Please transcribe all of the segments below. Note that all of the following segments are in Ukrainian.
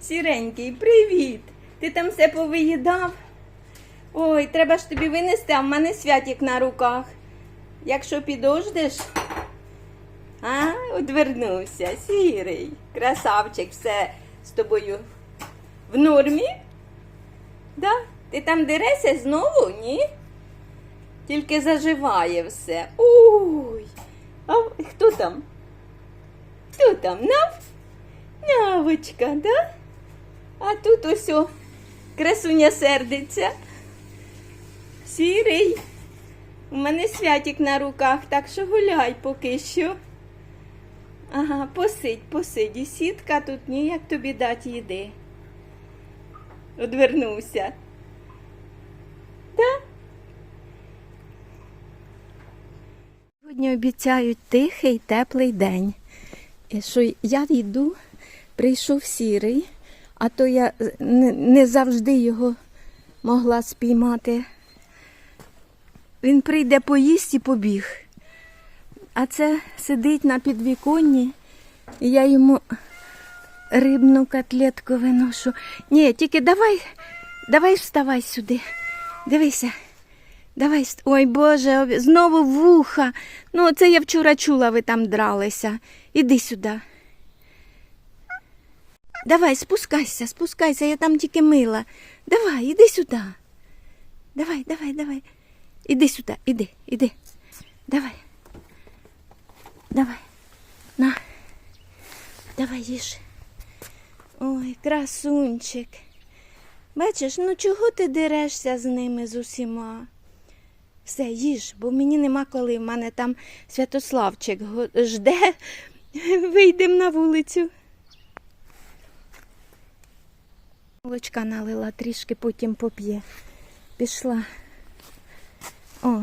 Сіренький, привіт! Ти там все повиїдав? Ой, треба ж тобі винести, а в мене святик на руках. Якщо підождеш. А, одвернувся, сірий. Красавчик, все з тобою в нормі? Да? Ти там дерешся знову, ні? Тільки заживає все. Ой. А хто там? Хто там? Нав? Навочка, да? А тут ось красуня сердиться. Сірий. У мене святик на руках, так що гуляй поки що. Ага, посидь, посидь. І сітка тут ніяк тобі дати їди. Одвернувся. Да? Сьогодні обіцяють тихий, теплий день. І що я йду, прийшов сірий, а то я не завжди його могла спіймати. Він прийде поїсть і побіг. А це сидить на підвіконні, і я йому рибну котлетку виношу. Ні, тільки давай, давай вставай сюди. Дивися. Давай, ой Боже, знову вуха. Ну, це я вчора чула, ви там дралися. Іди сюди. Давай, спускайся, спускайся, я там тільки мила. Давай, іди сюди. Давай, давай, давай. Іди сюди, іди, іди. Давай. Давай. На. Давай їж. Ой, красунчик. Бачиш, ну чого ти дерешся з ними з усіма? Все, їж, бо мені нема коли. В мене там Святославчик жде. Вийдемо на вулицю. Молочка налила трішки, потім поп'є. Пішла. О.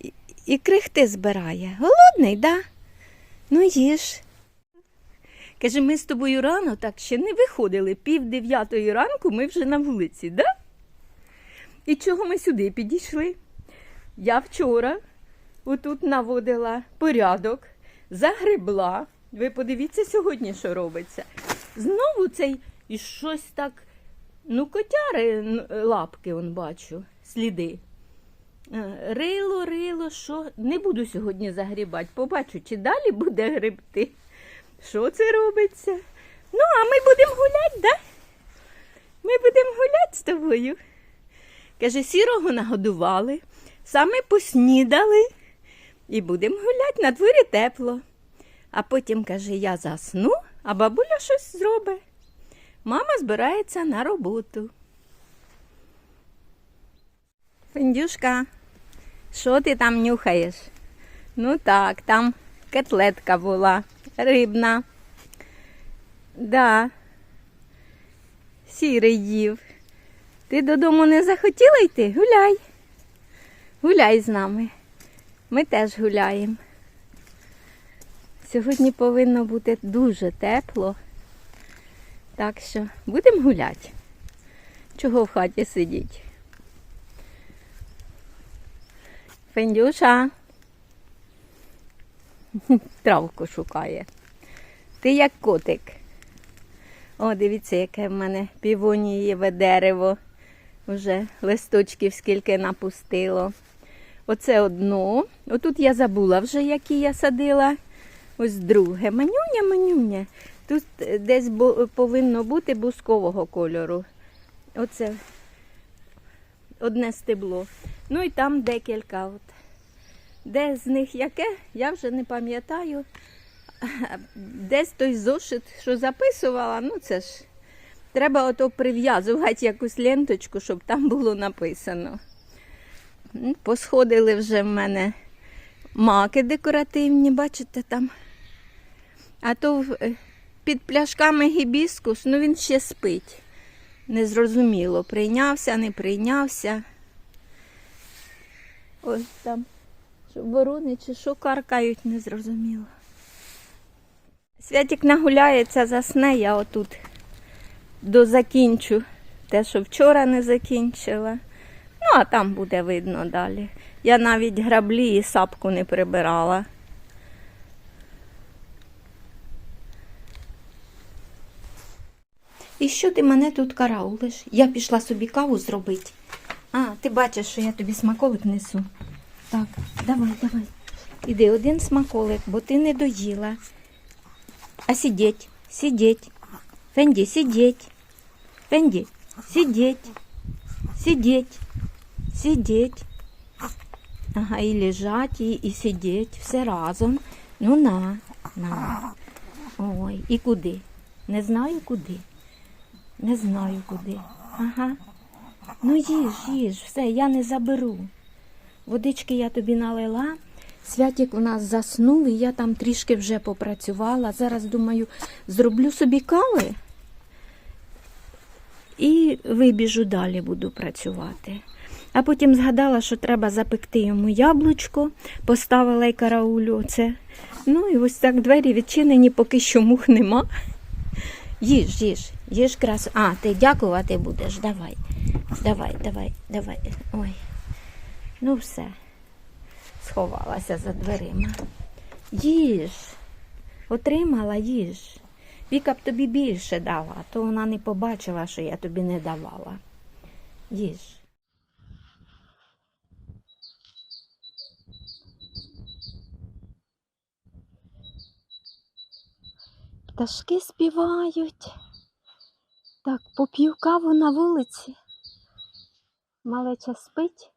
І, і крихти збирає. Голодний, да? Ну їж. Каже, ми з тобою рано так ще не виходили. Пів дев'ятої ранку ми вже на вулиці, да? І чого ми сюди підійшли? Я вчора отут наводила порядок, загребла. Ви подивіться сьогодні, що робиться. Знову цей і щось так, ну, котяри лапки, он бачу, сліди. Е, Рило, рило, що не буду сьогодні загрібати. Побачу, чи далі буде гребти. Що це робиться? Ну, а ми будемо гуляти, да? Ми будемо гуляти з тобою. Каже, сірого нагодували, саме поснідали і будемо гуляти на дворі тепло. А потім каже, я засну, а бабуля щось зробить. Мама збирається на роботу. Фендюшка, що ти там нюхаєш? Ну так, там котлетка була, рибна. Да. Сірий їв. Ти додому не захотіла йти? Гуляй. Гуляй з нами. Ми теж гуляємо. Сьогодні повинно бути дуже тепло. Так що будемо гуляти. Чого в хаті сидіть? Фендюша. Травку шукає. Ти як котик. О, дивіться, яке в мене півонієве дерево. Уже листочків скільки напустило. Оце одно. Отут я забула вже, які я садила. Ось друге. Манюня, манюня. Тут е, десь повинно бути бускового кольору. Оце одне стебло. Ну і там декілька. От. Де з них яке, я вже не пам'ятаю. Десь той зошит, що записувала, ну це ж треба ото прив'язувати якусь ленточку, щоб там було написано. Посходили вже в мене маки декоративні, бачите там. А то е, під пляшками гібіскус, ну він ще спить. Незрозуміло, прийнявся, не прийнявся. Ось там. Що ворони чи що каркають, незрозуміло. Святик нагуляється, засне, я отут дозакінчу те, що вчора не закінчила. Ну, а там буде видно далі. Я навіть граблі і сапку не прибирала. І що ти мене тут караулиш? Я пішла собі каву зробити. А, ти бачиш, що я тобі смаколик несу. Так, давай, давай. Іди один смаколик, бо ти не доїла. А сидіть, сидіть. Фенді, сидіть. Фенді, сидіть. Сидіть. Сидіть. Ага, і лежать, і, і сидіть, все разом. Ну на, на. Ой, і куди? Не знаю куди. Не знаю куди. Ага. Ну їж, їж, все, я не заберу. Водички я тобі налила. Святік у нас заснув, і я там трішки вже попрацювала. Зараз думаю, зроблю собі кави і вибіжу далі буду працювати. А потім згадала, що треба запекти йому яблучко, поставила й караулю це. Ну і ось так двері відчинені, поки що мух нема. Їж, їж, їж красу. А, ти дякувати будеш. Давай. Давай, давай, давай. Ой. Ну все. Сховалася за дверима. Їж. Отримала, їж. Віка б тобі більше дала, то вона не побачила, що я тобі не давала. Їж. Пташки співають. Так, поп'ю каву на вулиці. Малеча спить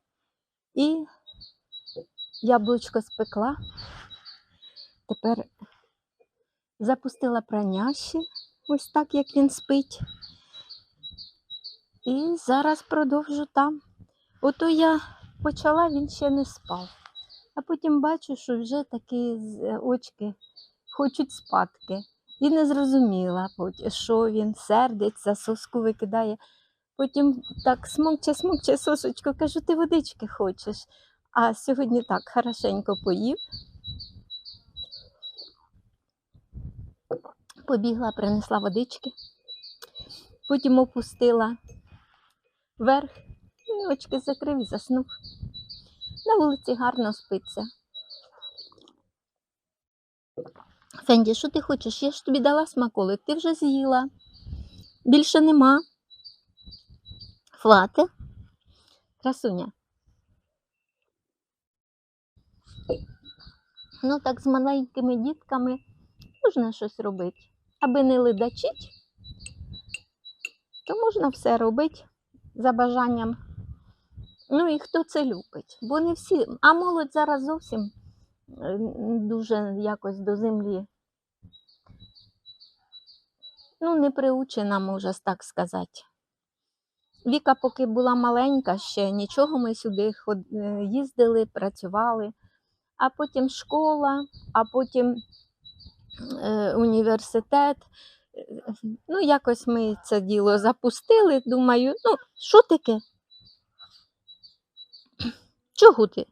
і яблучко спекла. Тепер запустила пранящі, ось так, як він спить. І зараз продовжу там. Ото я почала, він ще не спав. А потім бачу, що вже такі очки хочуть спадки. І не зрозуміла, що він сердиться, соску викидає. Потім так смокче, смокче сосочку, кажу, ти водички хочеш. А сьогодні так хорошенько поїв. Побігла, принесла водички, потім опустила вверх, і очки закрив і заснув. На вулиці гарно спиться. Фенді, що ти хочеш? Я ж тобі дала смаколик, ти вже з'їла. Більше нема. Хвати. Красуня. Ну, так з маленькими дітками можна щось робити. Аби не ледачить, то можна все робити за бажанням. Ну і хто це любить? Бо не всі, а молодь зараз зовсім е, дуже якось до землі. Ну, не приучена, можна так сказати. Віка, поки була маленька, ще нічого ми сюди е, їздили, працювали, а потім школа, а потім е, університет. Ну, якось ми це діло запустили. Думаю, ну, що таке? Чого ти?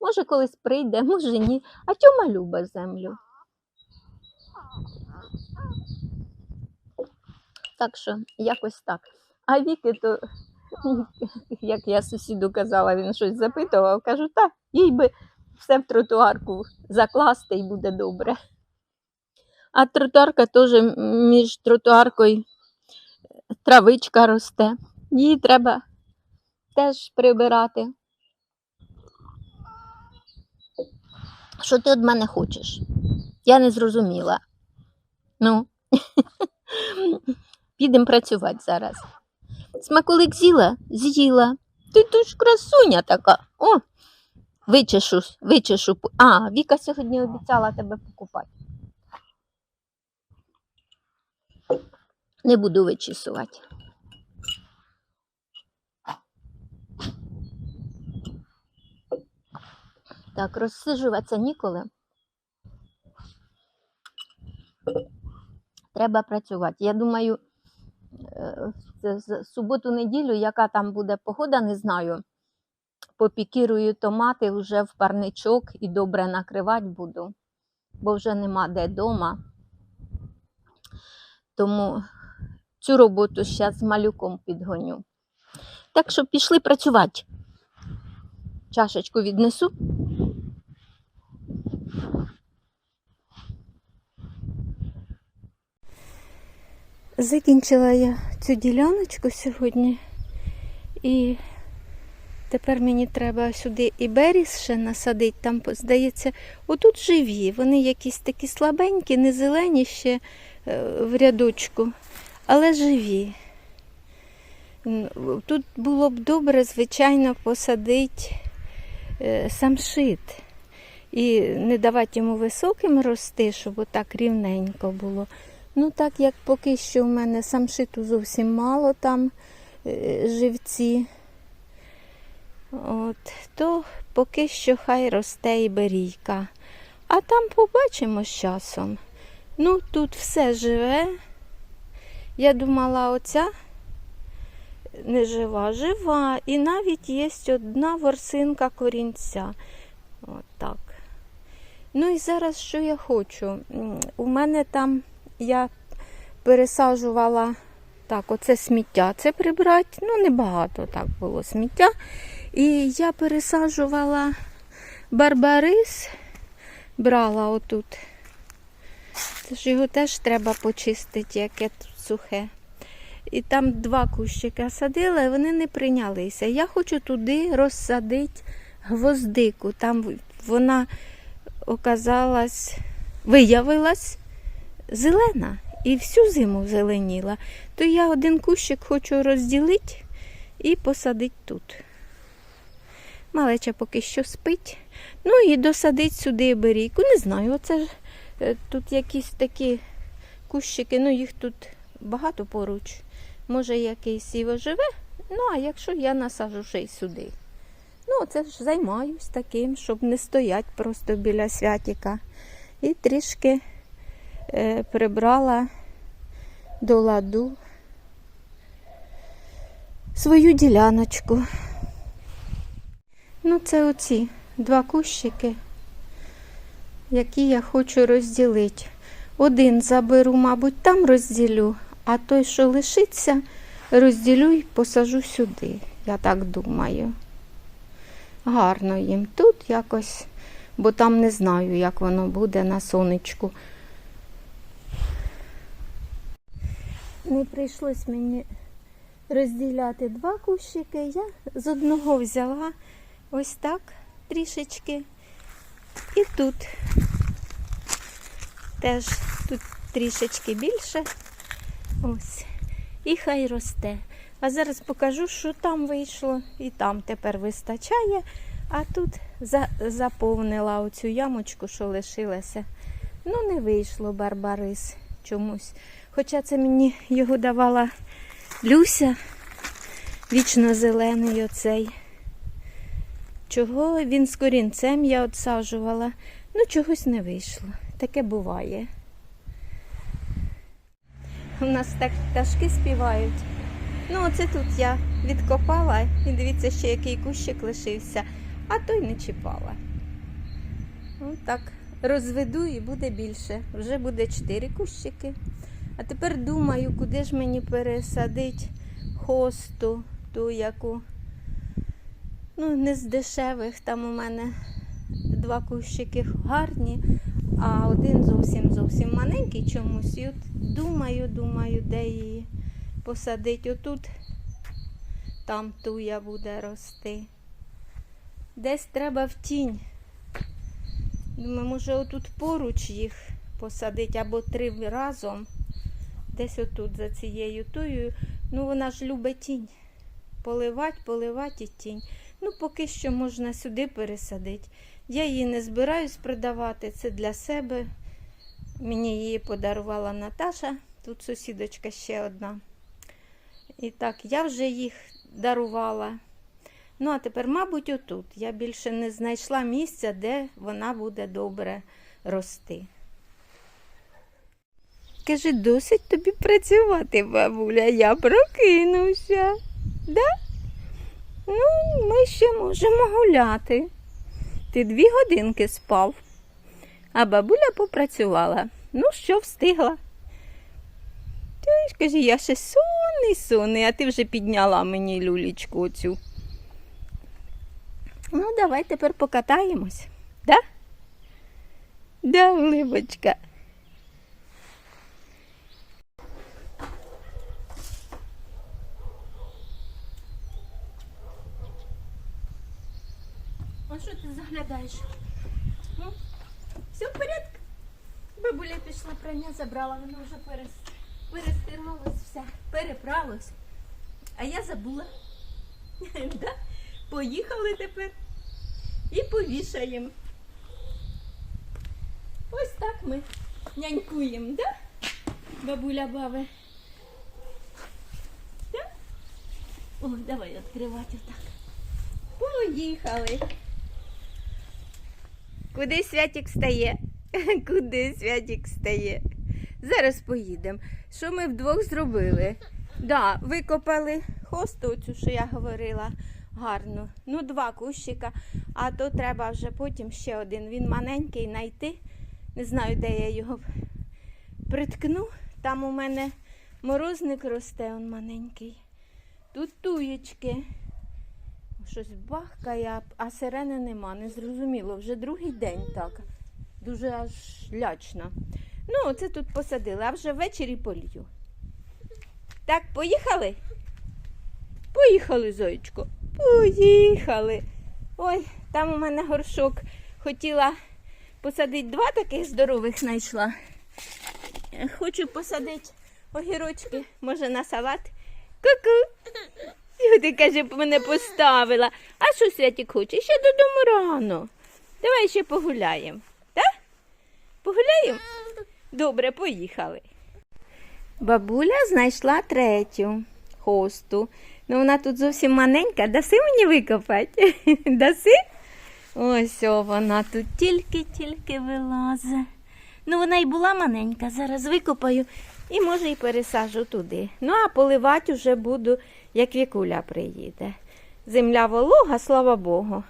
Може, колись прийде, може ні. А Тьома любить землю. Так що якось так. А Віки, то, як я сусіду казала, він щось запитував, кажу, так, їй би все в тротуарку закласти і буде добре. А тротуарка теж між тротуаркою травичка росте. Її треба теж прибирати. Що ти від мене хочеш? Я не зрозуміла. Ну, підемо працювати зараз. Смаколик з'їла? З'їла. Ти тут ж красуня така. О, вичешу, вичешу. А, Віка сьогодні обіцяла тебе покупати. Не буду вичісувати. Так, розсижуватися ніколи. Треба працювати. Я думаю, суботу-неділю, яка там буде погода, не знаю. Попікірую томати вже в парничок і добре накривати буду, бо вже нема де дома. Тому цю роботу зараз з малюком підгоню. Так що пішли працювати. Чашечку віднесу. Закінчила я цю діляночку сьогодні. І тепер мені треба сюди і беріз ще насадити. Там, здається, отут живі. Вони якісь такі слабенькі, не зелені ще е, в рядочку, але живі. Тут було б добре, звичайно, посадити е, самшит. І не давати йому високим рости, щоб отак рівненько було. Ну, так як поки що в мене самшиту зовсім мало там е, живці, от, то поки що хай росте і берійка. А там побачимо з часом. Ну, тут все живе. Я думала, оця не жива, жива. І навіть є одна ворсинка корінця. От так. Ну і зараз що я хочу? У мене там я пересаджувала так, оце сміття. Це прибрати, ну небагато так було сміття. І я пересаджувала барбарис, брала отут. Це його теж треба почистити, яке тут сухе. І там два кущика садила, і вони не прийнялися. Я хочу туди розсадити гвоздику. Там вона оказалась, виявилась зелена і всю зиму зеленіла. То я один кущик хочу розділити і посадити тут. Малеча поки що спить. Ну і досадить сюди берійку. Не знаю, оце ж е, тут якісь такі кущики, ну їх тут багато поруч. Може, якийсь і живе, ну а якщо я насажу ще й сюди. Ну, це ж займаюсь таким, щоб не стоять просто біля святіка. І трішки прибрала до ладу свою діляночку. Ну, це оці два кущики, які я хочу розділити. Один заберу, мабуть, там розділю, а той, що лишиться, розділю і посажу сюди. Я так думаю. Гарно їм тут якось, бо там не знаю, як воно буде на сонечку. Не прийшлось мені розділяти два кущики. Я з одного взяла ось так трішечки. І тут теж тут трішечки більше. Ось. І хай росте. А зараз покажу, що там вийшло. І там тепер вистачає. А тут за, заповнила оцю ямочку, що лишилася. Ну, не вийшло барбарис чомусь. Хоча це мені його давала Люся, вічно зелений оцей. Чого він з корінцем я отсаджувала. Ну, чогось не вийшло. Таке буває. У нас так пташки співають. Ну, оце тут я відкопала і дивіться, ще який кущик лишився, а той не чіпала. Ну, так, розведу і буде більше. Вже буде чотири кущики. А тепер думаю, куди ж мені пересадити хосту, ту, яку. Ну, не з дешевих. Там у мене два кущики гарні, а один зовсім зовсім маленький чомусь. І от думаю, думаю, де її посадити. Отут там туя буде рости. Десь треба в тінь. Думаю, може отут поруч їх посадити або три разом. Десь отут за цією туєю. Ну вона ж любить тінь. Поливать, поливати і тінь. Ну, поки що можна сюди пересадити. Я її не збираюсь продавати, це для себе. Мені її подарувала Наташа, тут сусідочка ще одна. І так, я вже їх дарувала. Ну, а тепер, мабуть, отут. Я більше не знайшла місця, де вона буде добре рости. Каже, досить тобі працювати, бабуля, я прокинувся. Да? Ну, ми ще можемо гуляти. Ти дві годинки спав, а бабуля попрацювала. Ну, що встигла? Ти ж каже, я ще сонний, сонний, а ти вже підняла мені люлічку оцю. Ну, давай тепер покатаємось, да? Да, Глибочка. А що ти заглядаєш? Ну, все в порядку? Бабуля пішла прання, забрала, воно вже перес... перестиралось все, перепралось. А я забула. да? Поїхали тепер і повішаємо. Ось так ми нянькуємо, да? Бабуля бави. Да? О, давай відкривати отак. Поїхали. Куди Святік стає? Куди Святік стає? Зараз поїдемо. Що ми вдвох зробили? Да, викопали хосту, оцю, що я говорила, гарно. Ну, два кущика, а то треба вже потім ще один. Він маленький знайти. Не знаю, де я його приткну. Там у мене морозник росте, он маленький. Тут туєчки. Щось бахкає, а- сирени нема, не зрозуміло. Вже другий день так. Дуже аж лячно. Ну, оце тут посадили, а вже ввечері полью. Так, поїхали? Поїхали, зоєчко. Поїхали. Ой, там у мене горшок. Хотіла посадити два таких здорових знайшла. Е, Хочу посадити огірочки, може на салат. Ку-ку. Ти каже, мене поставила. А що Святік хоче? Ще додому рано. Давай ще погуляємо. Так? Погуляємо? Добре, поїхали. Бабуля знайшла третю хосту. Ну, вона тут зовсім маленька. Даси мені викопати? Даси? Ось о, вона тут тільки-тільки вилазить. Ну, вона і була маленька, зараз викопаю і може і пересажу туди. Ну, а поливати вже буду, як вікуля приїде. Земля волога, слава Богу.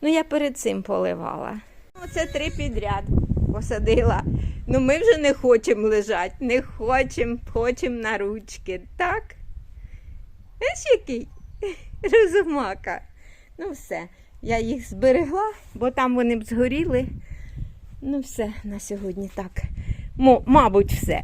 Ну, я перед цим поливала. Оце три підряд посадила. Ну, ми вже не хочемо лежати, не хочемо, хочемо на ручки. Так? Знаєш, який? Розумака. Ну, все. Я їх зберегла, бо там вони б згоріли. Ну, все на сьогодні так. Мо, мабуть, все.